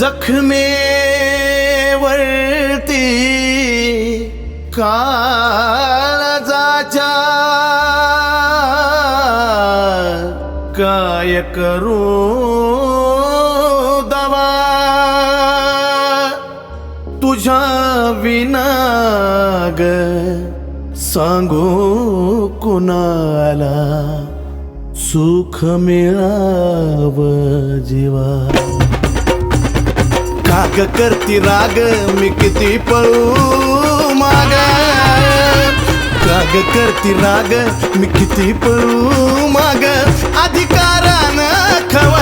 जखमेवरती काळजाच्या काय करू दवा? तुझ्या विनाग सांगू कुणाला? सुख मिळाव जीवा. काग करती राग मी किती पळू माग. काग करती राग मी किती पळू माग. अधिकारानं खव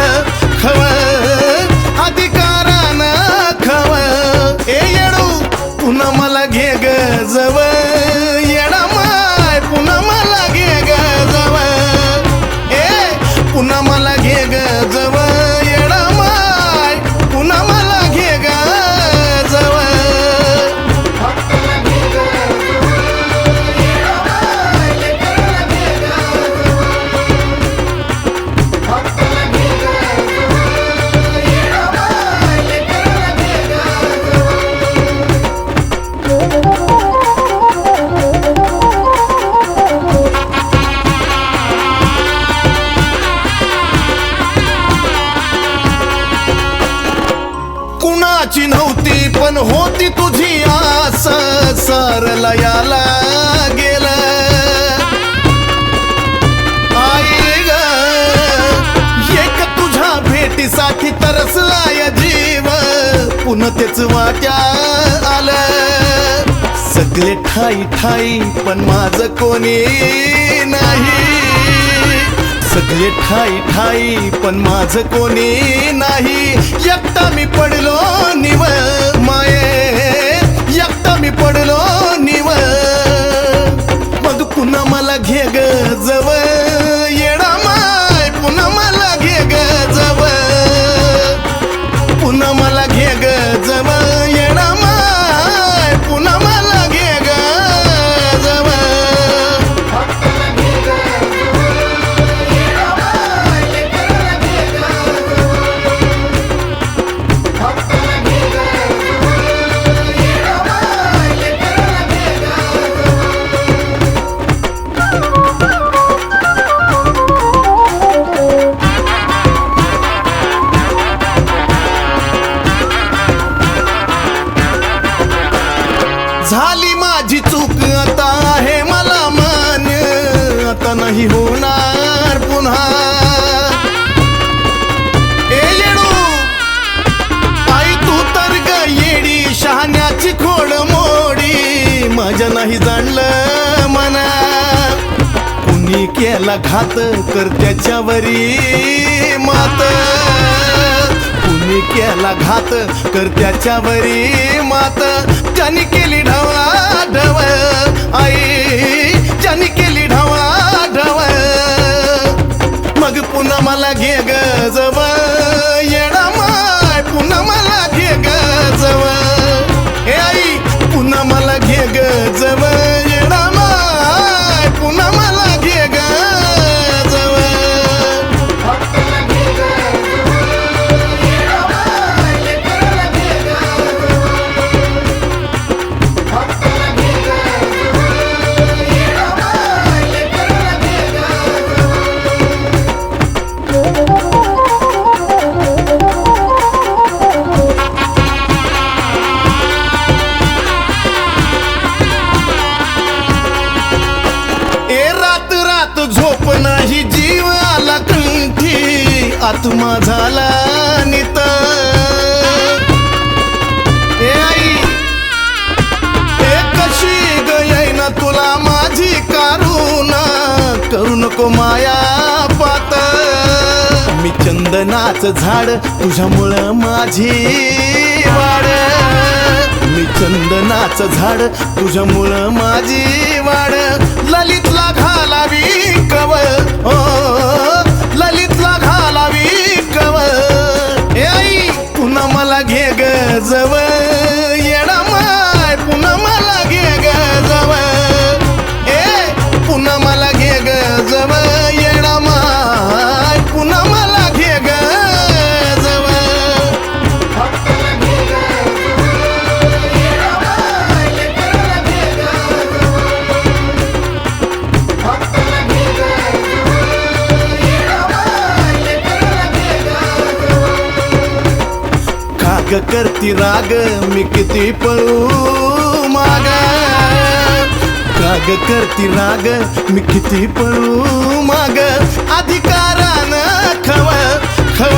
कोणाची नव्हती पण होती तुझी आस. सरला याला गेलं. आई ग एक तुझ्या भेटीसाठी तरसलाय जीव. पुन्हा तेच वाट्या आलं. सगळे ठाई ठाई पण माझ कोणी नाही. सगळे ठाई ठाई पण माझ कोणी नाही. एकटा मी पडलो निवळ माये एकटा मी पडलो आता नाही होणार पुन्हा. ए येडू आई तू तर ग येडी शहाण्याची खोड मोडी. माझ्या नाही जाणलं मना. कुणी केला घात कर त्याच्यावरी मात. कुणी केला घात कर त्याच्यावरी मात. त्याने केली ढवळा ढव आई. नाही जीव आला कंठी आत्मा झाला नित. ए आई ए कशी गय ना तुला माझी कारुना करू नको माया पात. मी चंदनाच झाड तुझ्यामुळं माझी वाड. मी चंदनाच झाड तुझ्यामुळं माझी वाड. ललितला घालावी இருக்கவள் ஓ करती राग मी किती पळू माग. राग करती राग मी किती पळू माग. अधिकारानं खव खव